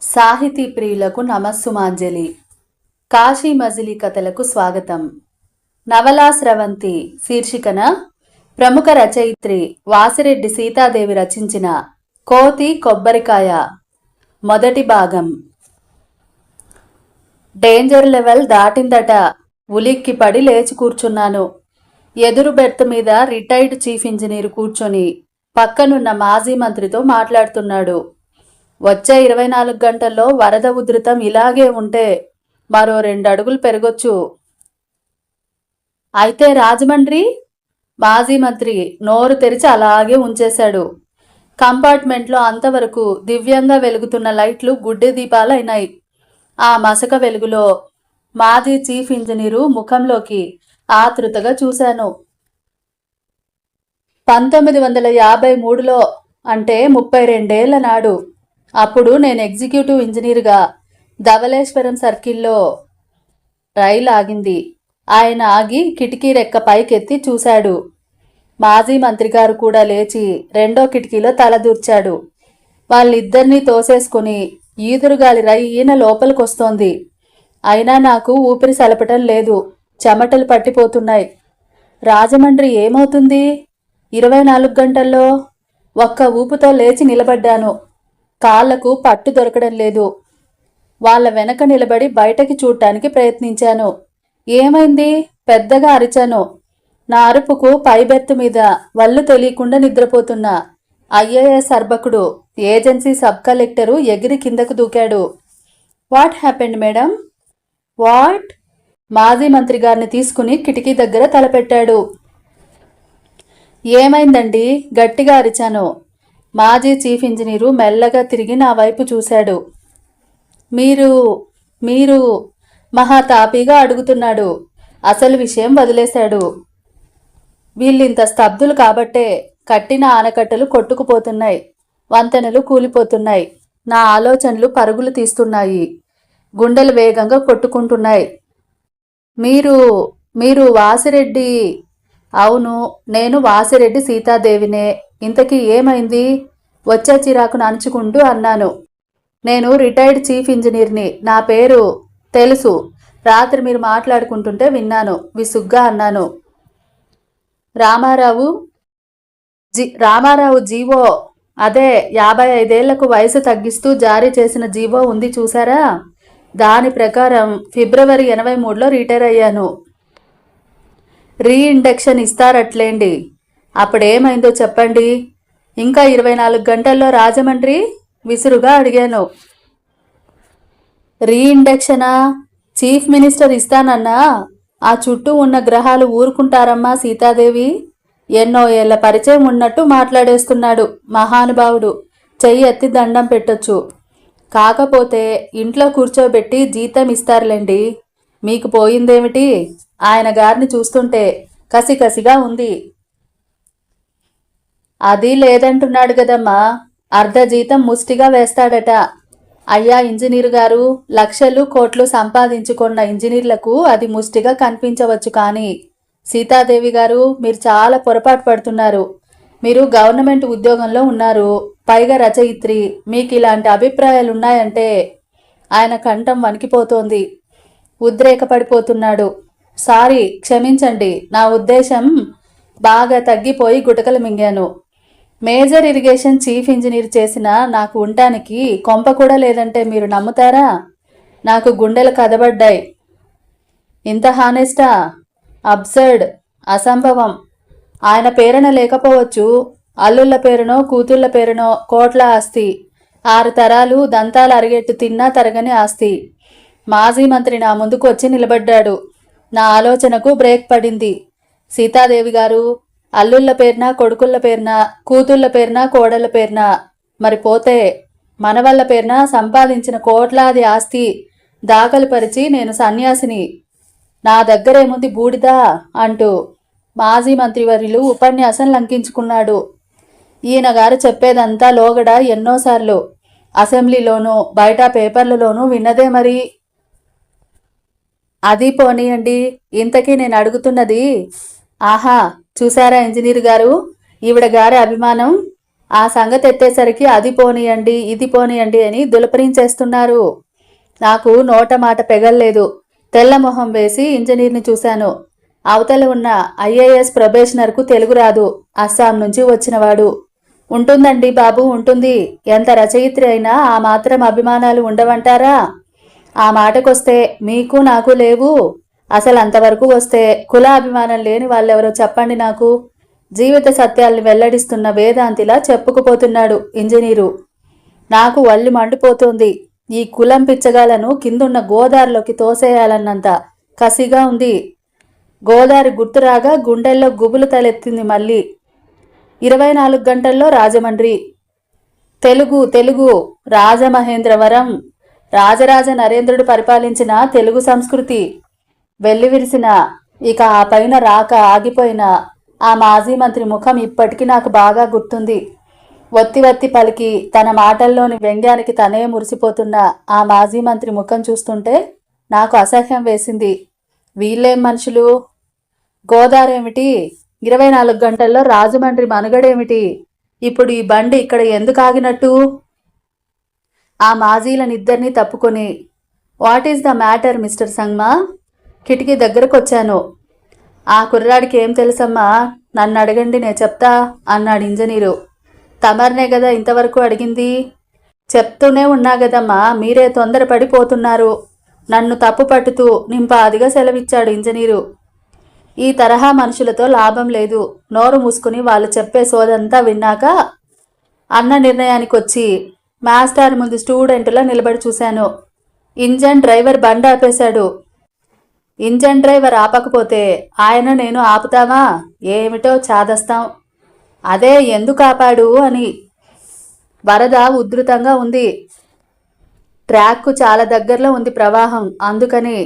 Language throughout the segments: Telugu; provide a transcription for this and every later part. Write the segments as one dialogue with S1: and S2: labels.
S1: సాహితీ ప్రియులకు నమస్సుమాంజలి. కాశీ మజిలీ కథలకు స్వాగతం. నవలా స్రవంతి శీర్షికన ప్రముఖ రచయిత్రి వాసిరెడ్డి సీతాదేవి రచించిన కోతి కొబ్బరికాయ మొదటి భాగం. డేంజర్ లెవెల్ దాటిందట. ఉలిక్కి పడి లేచి కూర్చున్నాను. ఎదురు బెర్త్ మీద రిటైర్డ్ చీఫ్ ఇంజనీర్ కూర్చొని పక్కనున్న మాజీ మంత్రితో మాట్లాడుతున్నాడు. వచ్చే ఇరవై నాలుగు గంటల్లో వరద ఉధృతం ఇలాగే ఉంటే మరో రెండు అడుగులు పెరగొచ్చు. అయితే రాజమండ్రి మాజీ మంత్రి నోరు తెరిచి అలాగే ఉంచేశాడు. కంపార్ట్మెంట్లో అంతవరకు దివ్యంగా వెలుగుతున్న లైట్లు గుడ్డె దీపాలైనాయి. ఆ మసక వెలుగులో మాజీ చీఫ్ ఇంజనీరు ముఖంలోకి ఆతృతగా చూశాను. పంతొమ్మిది వందల యాభై మూడులో అంటే ముప్పై రెండేళ్ళ నాడు అప్పుడు నేను ఎగ్జిక్యూటివ్ ఇంజనీర్గా ధవళేశ్వరం సర్కిల్లో రైలు ఆగింది. ఆయన ఆగి కిటికీ రెక్క పైకెత్తి చూశాడు. మాజీ మంత్రి గారు కూడా లేచి రెండో కిటికీలో తలదూర్చాడు వాళ్ళిద్దరినీ తోసేసుకుని ఈదురుగాలి ఈయన లోపలికొస్తోంది. అయినా నాకు ఊపిరి సలపటం లేదు. చెమటలు పట్టిపోతున్నాయి. రాజమండ్రి ఏమవుతుంది? ఇరవై నాలుగు గంటల్లో ఒక్క ఊపుతో లేచి నిలబడ్డాను. కాళ్ళకు పట్టు దొరకడం లేదు. వాళ్ళ వెనక నిలబడి బయటకి చూడటానికి ప్రయత్నించాను. ఏమైంది? పెద్దగా అరిచాను. నా అరుపుకు పైబెత్తు మీద వల్లు తెలియకుండా నిద్రపోతున్నా. ఐఏఎస్ అర్బకుడు ఏజెన్సీ సబ్ కలెక్టరు ఎగిరి కిందకు దూకాడు. What happened madam? వాట్? మాజీ మంత్రి గారిని తీసుకుని కిటికీ దగ్గర తలపెట్టాడు. ఏమైందండి? గట్టిగా అరిచాను. మాజీ చీఫ్ ఇంజనీరు మెల్లగా తిరిగి నా వైపు చూశాడు. మీరు మీరు మహా తాపీగా అడుగుతున్నాడు. అసలు విషయం వదిలేశాడు. వీళ్ళింత స్తబ్దులు కాబట్టే కట్టిన ఆనకట్టలు కొట్టుకుపోతున్నాయి. వంతెనలు కూలిపోతున్నాయి. నా ఆలోచనలు పరుగులు తీస్తున్నాయి. గుండెలు వేగంగా కొట్టుకుంటున్నాయి. మీరు మీరు వాసిరెడ్డి అవును నేను వాసిరెడ్డి సీతాదేవినే. ఇంతకీ ఏమైంది? వచ్చే చిరాకు నంచుకుంటూ అన్నాను. నేను రిటైర్డ్ చీఫ్ ఇంజనీర్ని. నా పేరు తెలుసు. రాత్రి మీరు మాట్లాడుకుంటుంటే విన్నాను. విసుగ్గా అన్నాను. Ramarao ji Ramarao G O. అదే యాభై ఐదేళ్ళకు వయసు తగ్గిస్తూ జారీ చేసిన జీవో ఉంది చూసారా దాని ప్రకారం ఫిబ్రవరి ఎనభై మూడులో రిటైర్ అయ్యాను. రీఇండక్షన్ ఇస్తారట్లేండి. అప్పుడేమైందో చెప్పండి. ఇంకా ఇరవై నాలుగు గంటల్లో రాజమండ్రి విసురుగా అడిగాను. రీఇండక్షనా? చీఫ్ మినిస్టర్ ఇస్తానన్నా. ఆ చుట్టూ ఉన్న గ్రహాలు ఊరుకుంటారమ్మా సీతాదేవి. ఎన్నో ఏళ్ళ పరిచయం ఉన్నట్టు మాట్లాడేస్తున్నాడు మహానుభావుడు. చెయ్యి ఎత్తి దండం పెట్టొచ్చు. కాకపోతే ఇంట్లో కూర్చోబెట్టి జీతం ఇస్తారులేండి. మీకు పోయిందేమిటి? ఆయన గారిని చూస్తుంటే కసికసిగా ఉంది. అది లేదంటున్నాడు కదమ్మా. అర్ధ జీతం ముష్టిగా వేస్తాడట. అయ్యా ఇంజనీర్ గారు లక్షలు కోట్లు సంపాదించుకున్న ఇంజనీర్లకు అది ముష్టిగా కనిపించవచ్చు కానీ. సీతాదేవి గారు మీరు చాలా పొరపాటు పడుతున్నారు. మీరు గవర్నమెంట్ ఉద్యోగంలో ఉన్నారు. పైగా రచయిత్రి మీకు ఇలాంటి అభిప్రాయాలు ఉన్నాయంటే ఆయన కంఠం వణికిపోతోంది. ఉద్రేకపడిపోతున్నాడు. సారీ క్షమించండి. నా ఉద్దేశం బాగా తగ్గిపోయి గుటకలు మింగాను. మేజర్ ఇరిగేషన్ చీఫ్ ఇంజనీర్ చేసిన నాకు ఉండటానికి కొంప కూడా లేదంటే మీరు నమ్ముతారా? నాకు గుండెలు కదబడ్డాయి. ఇంత హానెస్టా? అబ్సర్డ్. అసంభవం. ఆయన పేరున లేకపోవచ్చు. అల్లుళ్ళ పేరునో కూతుళ్ళ పేరునో కోట్ల ఆస్తి. ఆరు తరాలు దంతాలు అరిగెట్టు తిన్నా తరగని ఆస్తి. మాజీ మంత్రి నా ముందుకు వచ్చి నిలబడ్డాడు. నా ఆలోచనకు బ్రేక్ పడింది. సీతాదేవి గారు అల్లుళ్ళ పేరున కొడుకుళ్ళ పేరున కూతుళ్ళ పేరున కోడళ్ళ పేరున మరి పోతే మనవళ్ళ పేరున సంపాదించిన కోట్లాది ఆస్తి దాఖలు పరిచి నేను సన్యాసిని. నా దగ్గరేముంది బూడిదా? అంటూ మాజీ మంత్రివర్యులు ఉపన్యాసం లంకించుకున్నాడు. ఈయన గారు చెప్పేదంతా లోగడ ఎన్నోసార్లు. అసెంబ్లీలోనూ బయట పేపర్లలోనూ విన్నదే మరి. అది పోనీయండి ఇంతకీ నేను అడుగుతున్నది ఆహా చూసారా ఇంజనీర్ గారు? ఈవిడ గారి అభిమానం. ఆ సంగతి ఎత్తేసరికి అది పోనీయండి ఇది పోనీయండి అని దులపరించేస్తున్నారు. నాకు నోట మాట పెగల్లేదు. తెల్లమొహం వేసి ఇంజనీర్ని చూశాను. అవతల ఉన్న ఐఏఎస్ ప్రొబేషనర్కు తెలుగు రాదు. అస్సాం నుంచి వచ్చినవాడు. ఉంటుందండి బాబు ఉంటుంది. ఎంత రచయిత్రి అయినా ఆ మాత్రం అభిమానాలు ఉండవంటారా? ఆ మాటకొస్తే మీకు నాకు లేవు. అసలు అంతవరకు వస్తే కుల అభిమానం లేని వాళ్ళెవరో చెప్పండి నాకు. జీవిత సత్యాల్ని వెల్లడిస్తున్న వేదాంతిలా చెప్పుకుపోతున్నాడు ఇంజనీరు. నాకు వల్లి మండిపోతోంది. ఈ కులం పిచ్చగాలను కిందున్న గోదారిలోకి తోసేయాలన్నంత కసిగా ఉంది. గోదారి గుర్తురాగా గుండెల్లో గుబులు తలెత్తింది మళ్ళీ. ఇరవై నాలుగు గంటల్లో రాజమండ్రి. తెలుగు తెలుగు రాజమహేంద్రవరం. రాజరాజ నరేంద్రుడు పరిపాలించిన తెలుగు సంస్కృతి. వెల్లివిరిసిన ఇక ఆ పైన రాక ఆగిపోయిన ఆ మాజీ మంత్రి ముఖం ఇప్పటికీ నాకు బాగా గుర్తుంది. ఒత్తి వత్తి పలికి తన మాటల్లోని వ్యంగ్యానికి తనే మురిసిపోతున్న ఆ మాజీ మంత్రి ముఖం చూస్తుంటే నాకు అసహ్యం వేసింది. వీళ్ళేం మనుషులు? గోదారేమిటి? ఇరవై నాలుగు గంటల్లో రాజమండ్రి మనుగడేమిటి? ఇప్పుడు ఈ బండి ఇక్కడ ఎందుకు ఆగినట్టు? ఆ మాజీలనిద్దరినీ తప్పుకొని what is the matter mister Sangma? కిటికీ దగ్గరకు వచ్చాను ఆ కుర్రాడికి ఏం తెలుసమ్మా? నన్ను అడగండి నేను చెప్తా అన్నాడు ఇంజనీరు. తమర్నే కదా ఇంతవరకు అడిగింది? చెప్తూనే ఉన్నా కదమ్మా మీరే తొందరపడిపోతున్నారు నన్ను తప్పు పట్టుతూ నింపాదిగా సెలవిచ్చాడు ఇంజనీరు. ఈ తరహా మనుషులతో లాభం లేదు. నోరు మూసుకుని వాళ్ళు చెప్పే సోదంతా విన్నాక అన్న నిర్ణయానికి వచ్చి మాస్టర్ ముందు స్టూడెంట్లా నిలబడి చూశాను. ఇంజన్ డ్రైవర్ బండ ఆపేశాడు. ఇంజన్ డ్రైవర్ ఆపకపోతే ఆయన నేను ఆపుతావా ఏమిటో చాదస్తాం. అదే ఎందుకు ఆపాడు అని వరద ఉధృతంగా ఉంది. ట్రాక్కు చాలా దగ్గరలో ఉంది ప్రవాహం. అందుకని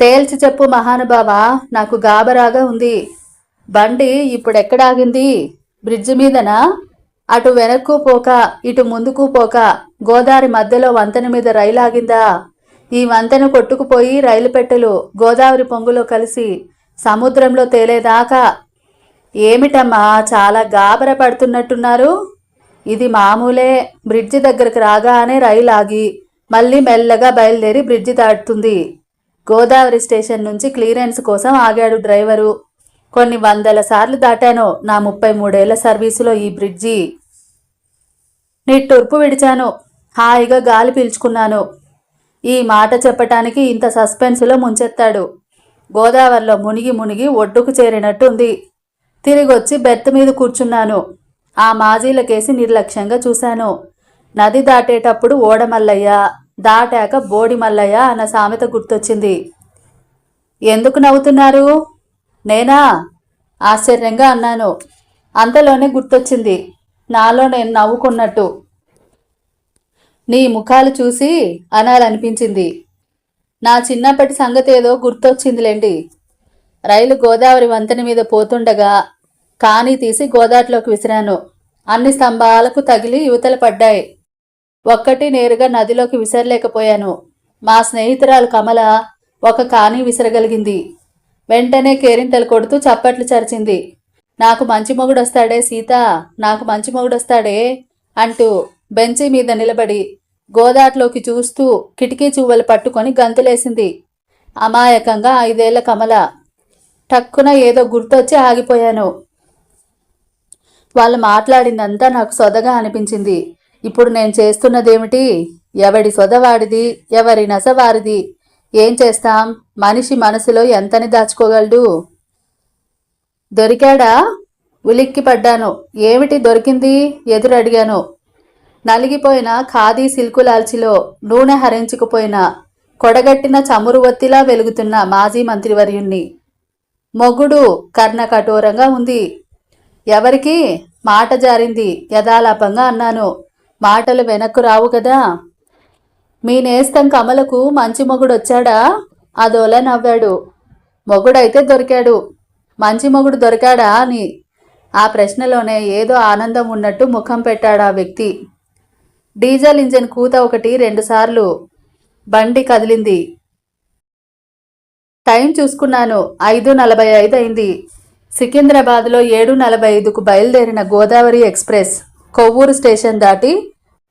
S1: తేల్చి చెప్పు మహానుభావ నాకు గాబరాగా ఉంది. బండి ఇప్పుడెక్కడాగింది? ఆగింది బ్రిడ్జి మీదనా? అటు వెనక్కు పోక ఇటు ముందుకు పోక గోదావరి మధ్యలో వంతెన మీద రైలు ఆగిందా ఈ వంతెన కొట్టుకుపోయి రైలు పెట్టెలు గోదావరి పొంగులో కలిసి సముద్రంలో తేలేదాకా ఏమిటమ్మా చాలా గాబర పడుతున్నట్టున్నారు. ఇది మామూలే బ్రిడ్జి దగ్గరకు రాగానే రైలు ఆగి మళ్ళీ మెల్లగా బయలుదేరి బ్రిడ్జి దాటుతుంది. గోదావరి స్టేషన్ నుంచి క్లియరెన్స్ కోసం ఆగాడు డ్రైవరు. కొన్ని వందల సార్లు దాటాను నా ముప్పై మూడేళ్ళ సర్వీసులో ఈ బ్రిడ్జి. నిట్టూర్పు విడిచాను. హాయిగా గాలి పీల్చుకున్నాను. ఈ మాట చెప్పటానికి ఇంత సస్పెన్స్లో ముంచెత్తాడు. గోదావరిలో మునిగి మునిగి ఒడ్డుకు చేరినట్టుంది. తిరిగొచ్చి బెర్త్ మీద కూర్చున్నాను. ఆ మాజీలకేసి నిర్లక్ష్యంగా చూశాను. నది దాటేటప్పుడు ఓడమల్లయ్య దాటాక బోడి మల్లయ్య అన్న సామెత గుర్తొచ్చింది. ఎందుకు నవ్వుతున్నారు? నేనా? ఆశ్చర్యంగా అన్నాను. అంతలోనే గుర్తొచ్చింది. నాలో నేను నవ్వుకున్నట్టు. నీ ముఖాలు చూసి అనాలనిపించింది. నా చిన్నప్పటి సంగతి ఏదో గుర్తొచ్చిందిలేండి. రైలు గోదావరి వంతెన మీద పోతుండగా కాని తీసి గోదావరిలోకి విసిరాను. అన్ని స్తంభాలకు తగిలి యువతలు పడ్డాయి. ఒక్కటి నేరుగా నదిలోకి విసరలేకపోయాను. మా స్నేహితురాలు కమల ఒక కాని విసరగలిగింది. వెంటనే కేరింతలు కొడుతూ చప్పట్లు చరిచింది. నాకు మంచి మొగుడొస్తాడే సీత నాకు మంచి మొగుడొస్తాడే అంటూ బెంచి మీద నిలబడి గోదాట్లోకి చూస్తూ కిటికీ చువ్వలు పట్టుకొని గంతులేసింది. అమాయకంగా ఐదేళ్ళ కమల. టక్కున ఏదో గుర్తొచ్చి ఆగిపోయాను. వాళ్ళు మాట్లాడిందంతా నాకు సొదగా అనిపించింది. ఇప్పుడు నేను చేస్తున్నదేమిటి? ఎవడి సొదవాడిది ఎవరి నసవారిది ఏం చేస్తాం? మనిషి మనసులో ఎంతని దాచుకోగలడు? దొరికాడా? ఉలిక్కి పడ్డాను ఏమిటి దొరికింది? ఎదురడిగాను. నలిగిపోయిన ఖాదీ సిల్కు లాల్చిలో నూనె హరించుకుపోయిన కొడగట్టిన చమురు ఒత్తిలా వెలుగుతున్న మాజీ మంత్రివర్యుణ్ణి. మొగుడు కర్ణ కఠోరంగా ఉంది. ఎవరికి మాట జారింది యథాలాపంగా అన్నాను. మాటలు వెనక్కు రావు కదా మీ నేస్తం కమలకు మంచి మొగుడు వచ్చాడా? అదోలా నవ్వాడు. మొగుడైతే దొరికాడు. మంచి మొగుడు దొరికాడా అని. ఆ ప్రశ్నలోనే ఏదో ఆనందం ఉన్నట్టు ముఖం పెట్టాడు ఆ వ్యక్తి. డీజిల్ ఇంజిన్ కూత ఒకటి రెండుసార్లు బండి కదిలింది. టైం చూసుకున్నాను ఐదు నలభై ఐదు అయింది. సికింద్రాబాద్లో ఏడు నలభై ఐదుకు బయలుదేరిన గోదావరి ఎక్స్ప్రెస్ కొవ్వూరు స్టేషన్ దాటి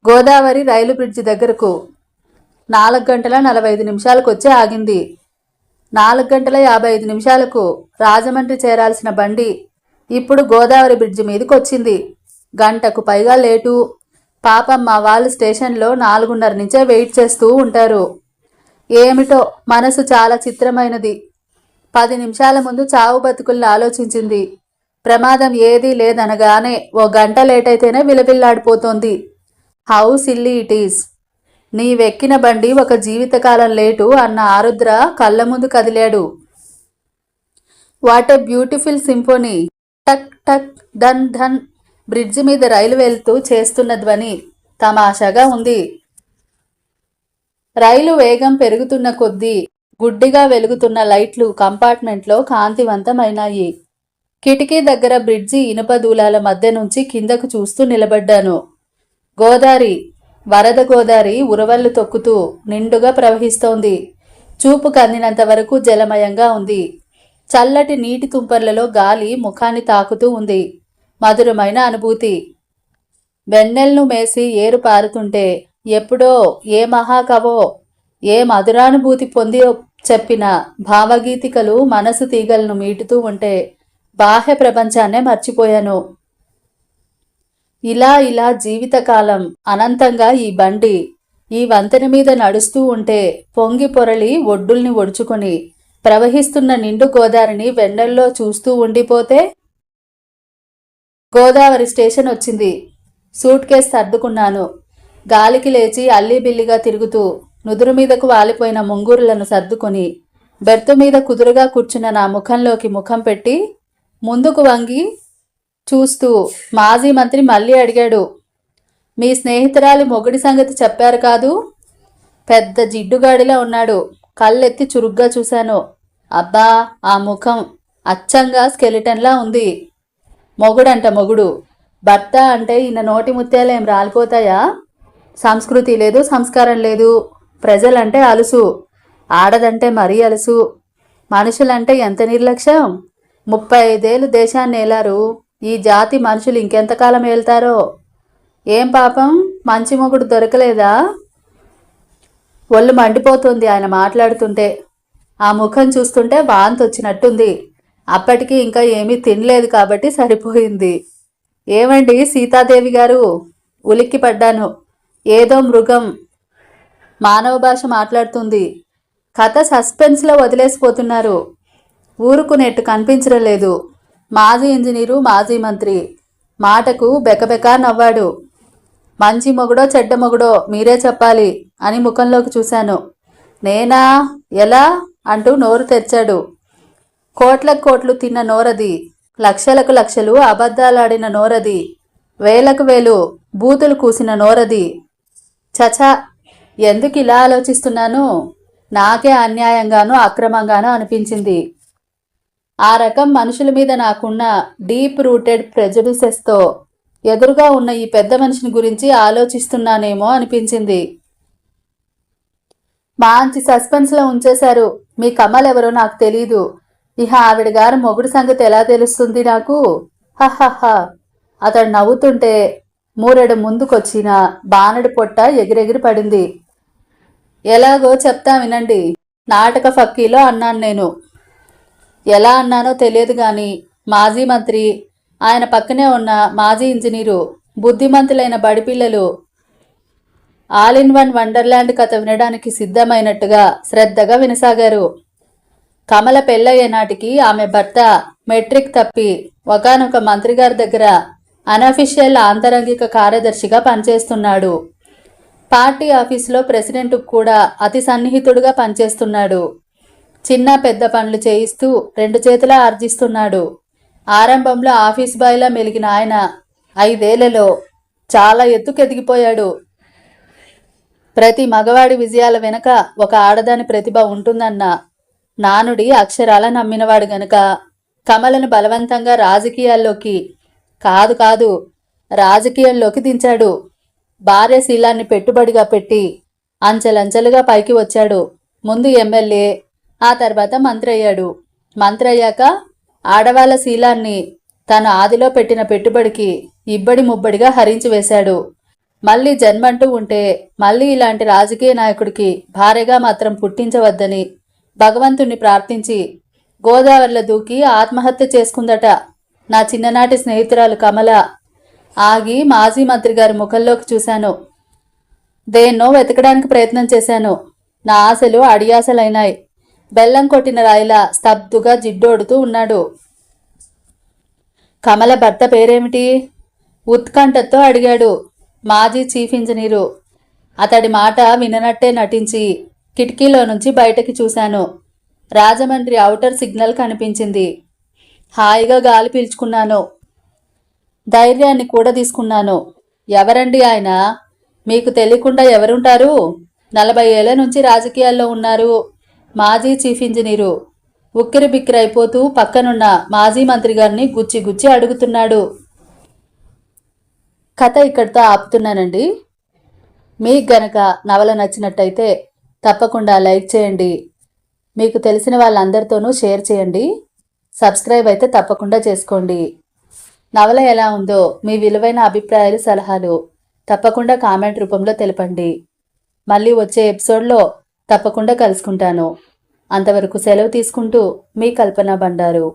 S1: గోదావరి రైలు బ్రిడ్జి దగ్గరకు నాలుగు గంటల నలభై ఐదు నిమిషాలకు వచ్చి ఆగింది. నాలుగు గంటల యాభై ఐదు నిమిషాలకు రాజమండ్రి చేరాల్సిన బండి ఇప్పుడు గోదావరి బ్రిడ్జి మీదకి వచ్చింది గంటకు పైగా లేటు. పాపం మా వాళ్ళు స్టేషన్లో నాలుగున్నర నుంచే వెయిట్ చేస్తూ ఉంటారు. ఏమిటో మనసు చాలా చిత్రమైనది. పది నిమిషాల ముందు చావు బతుకుల్ని ఆలోచించింది. ప్రమాదం ఏదీ లేదనగానే ఓ గంట లేట్ అయితేనే విలవిల్లాడిపోతోంది. How silly it is. నీవెక్కిన బండి ఒక జీవితకాలం లేటు అన్న ఆరుద్ర కళ్ళ ముందు కదిలాడు. What a beautiful symphony. టక్ టక్ ధన్ ధన్ బ్రిడ్జి మీద రైలు వెళ్తూ చేస్తున్న ధ్వని తమాషాగా ఉంది. రైలు వేగం పెరుగుతున్న కొద్దీ గుడ్డిగా వెలుగుతున్న లైట్లు కంపార్ట్మెంట్లో కాంతివంతమైనాయి. కిటికీ దగ్గర బ్రిడ్జి ఇనుప దూలాల మధ్య నుంచి కిందకు చూస్తూ నిలబడ్డాను. గోదారి వరద గోదారి ఉరవళ్ళు తొక్కుతూ నిండుగా ప్రవహిస్తోంది. చూపు కందినంత వరకు జలమయంగా ఉంది. చల్లటి నీటి తుంపర్లలో గాలి ముఖాన్ని తాకుతూ ఉంది. మధురమైన అనుభూతి. వెన్నెల్ను మేసి ఏరు పారుతుంటే ఎప్పుడో ఏ మహాకవో ఏ మధురానుభూతి పొంది చెప్పిన భావగీతికలు మనసు తీగలను మీటుతూ ఉంటే బాహ్య ప్రపంచాన్నే మర్చిపోయాను. ఇలా ఇలా జీవితకాలం అనంతంగా ఈ బండి ఈ వంతెన మీద నడుస్తూ ఉంటే పొంగి పొరలి ఒడ్డుల్ని ఒడుచుకొని ప్రవహిస్తున్న నిండు గోదారిని వెన్నెల్లో చూస్తూ ఉండిపోతే గోదావరి స్టేషన్ వచ్చింది. సూట్ కేస్ సర్దుకున్నాను. గాలికి లేచి అల్లిబిల్లిగా తిరుగుతూ నుదురు మీదకు వాలిపోయిన ముంగూరులను సర్దుకొని బెర్త్ మీద కుదురుగా కూర్చున్న నా ముఖంలోకి ముఖం పెట్టి ముందుకు వంగి చూస్తూ మాజీ మంత్రి మళ్ళీ అడిగాడు మీ స్నేహితురాలి మొగుడి సంగతి చెప్పారు కాదు? పెద్ద జిడ్డుగాడిలా ఉన్నాడు. కళ్ళెత్తి చురుగ్గా చూశాను. అబ్బా ఆ ముఖం అచ్చంగా స్కెలిటన్లా ఉంది. మొగుడంట మొగుడు. భర్త అంటే ఈయన నోటి ముత్యాలు ఏం రాలిపోతాయా? సంస్కృతి లేదు సంస్కారం లేదు. ప్రజలంటే అలుసు. ఆడదంటే మరీ అలుసు. మనుషులంటే ఎంత నిర్లక్ష్యం? ముప్పై ఐదేళ్ళు దేశాన్ని ఏలారు? ఈ జాతి మనుషులు ఇంకెంతకాలం ఏళ్తారో ఏం పాపం? మంచి మొగుడు దొరకలేదా? ఒళ్ళు మండిపోతుంది ఆయన మాట్లాడుతుంటే. ఆ ముఖం చూస్తుంటే వాంతి వచ్చినట్టుంది అప్పటికి ఇంకా ఏమీ తినలేదు కాబట్టి సరిపోయింది. ఏమండి సీతాదేవి గారు? ఉలిక్కి పడ్డాను. ఏదో మృగం. మానవ భాష మాట్లాడుతుంది. కథ సస్పెన్స్లో వదిలేసిపోతున్నారు. ఊరుకునేట్టు కనిపించడం లేదు. మాజీ ఇంజనీరు మాజీ మంత్రి. మాటకు బెకబెకా నవ్వాడు. మంచి మొగుడో చెడ్డ మొగుడో మీరే చెప్పాలి అని ముఖంలోకి చూశాను. నేనా? ఎలా? అంటూ నోరు తెరిచాడు. కోట్లకు కోట్లు తిన్న నోరది. లక్షలకు లక్షలు అబద్ధాలాడిన నోరది. వేలకు వేలు బూతులు కూసిన నోరది. చచా ఎందుకు ఇలా ఆలోచిస్తున్నాను? నాకే అన్యాయంగానో అక్రమంగానూ అనిపించింది. ఆ రకం మనుషుల మీద నాకున్న డీప్ రూటెడ్ ప్రెజడిసెస్తో ఎదురుగా ఉన్న ఈ పెద్ద మనిషిని గురించి ఆలోచిస్తున్నానేమో అనిపించింది. మంచి సస్పెన్స్లో ఉంచేశారు. మీ కమల్ ఎవరో నాకు తెలీదు. ఇహ ఆవిడ గారు మొగుడు సంగతి ఎలా తెలుస్తుంది నాకు? హహహ. అతడు నవ్వుతుంటే మూరెడు ముందుకొచ్చిన బానడి పొట్ట ఎగిరెగిరి పడింది. ఎలాగో చెప్తా వినండి. నాటక ఫక్కీలో అన్నాను నేను. ఎలా అన్నానో తెలియదు కానీ మాజీ మంత్రి ఆయన పక్కనే ఉన్న మాజీ ఇంజనీరు బుద్ధిమంతులైన బడిపిల్లలు ఆల్ ఇన్ వన్ వండర్లాండ్ కథ వినడానికి సిద్ధమైనట్టుగా శ్రద్ధగా వినసాగారు. కమల పెళ్ళయ్యే నాటికి ఆమె భర్త మెట్రిక్ తప్పి ఒకనొక మంత్రి గారి దగ్గర అనఫిషియల్ ఆంతరంగిక కార్యదర్శిగా పనిచేస్తున్నాడు. పార్టీ ఆఫీసులో ప్రెసిడెంట్ కూడా అతి సన్నిహితుడుగా పనిచేస్తున్నాడు. చిన్న పెద్ద పనులు చేయిస్తూ రెండు చేతులా ఆర్జిస్తున్నాడు. ఆరంభంలో ఆఫీస్ బాయ్లా మెలిగిన ఆయన ఐదేళ్ళలో చాలా ఎత్తుకెదిగిపోయాడు. ప్రతి మగవాడి విజయాల వెనక ఒక ఆడదాని ప్రతిభ ఉంటుందన్న నానుడి అక్షరాల నమ్మినవాడు గనుక కమలను బలవంతంగా రాజకీయాల్లోకి కాదు కాదు రాజకీయాల్లోకి దించాడు. భార్య శీలాన్ని పెట్టుబడిగా పెట్టి అంచెలంచెలుగా పైకి వచ్చాడు. ముందు ఎమ్మెల్యే ఆ తర్వాత మంత్రి అయ్యాడు మంత్రి అయ్యాక ఆడవాళ్ళ శీలాన్ని తను ఆదిలో పెట్టిన పెట్టుబడికి ఇబ్బడి ముబ్బడిగా హరించి వేశాడు. మళ్ళీ జన్మంటూ ఉంటే మళ్ళీ ఇలాంటి రాజకీయ నాయకుడికి భార్యగా మాత్రం పుట్టించవద్దని భగవంతుణ్ణి ప్రార్థించి గోదావరిలో దూకి ఆత్మహత్య చేసుకుందట. నా చిన్ననాటి స్నేహితురాలు కమల. ఆగి మాజీ మంత్రి గారి ముఖంలోకి చూశాను. దేన్నో వెతకడానికి ప్రయత్నం చేశాను. నా ఆశలు అడియాసలైనాయి బెల్లం కొట్టిన రాయిలా స్తబ్దుగా జిడ్డోడుతూ ఉన్నాడు. కమల భర్త పేరేమిటి? ఉత్కంఠతో అడిగాడు మాజీ చీఫ్ ఇంజనీరు. అతడి మాట విననట్టే నటించి కిటికీలో నుంచి బయటకి చూశాను. రాజమండ్రి ఔటర్ సిగ్నల్ కనిపించింది. హాయిగా గాలి పీల్చుకున్నాను. ధైర్యాన్ని కూడా తీసుకున్నాను. ఎవరండి ఆయన? మీకు తెలియకుండా ఎవరుంటారు? నలభై ఏళ్ళ నుంచి రాజకీయాల్లో ఉన్నారు. మాజీ చీఫ్ ఇంజనీరు. ఉక్కిరి బిక్కిరి అయిపోతూ పక్కనున్న మాజీ మంత్రి గారిని గుచ్చి గుచ్చి అడుగుతున్నాడు. కథ ఇక్కడితో ఆపుతున్నానండి. మీకు గనక నవల నచ్చినట్టయితే తప్పకుండా లైక్ చేయండి. మీకు తెలిసిన వాళ్ళందరితోనూ షేర్ చేయండి. సబ్స్క్రైబ్ అయితే తప్పకుండా చేసుకోండి. నవల ఎలా ఉందో మీ విలువైన అభిప్రాయాలు సలహాలు తప్పకుండా కామెంట్ రూపంలో తెలపండి. మళ్ళీ వచ్చే ఎపిసోడ్లో తప్పకుండా కలుసుకుంటాను. అంతవరకు సెలవు తీసుకుంటూ మీ కల్పన బండారు.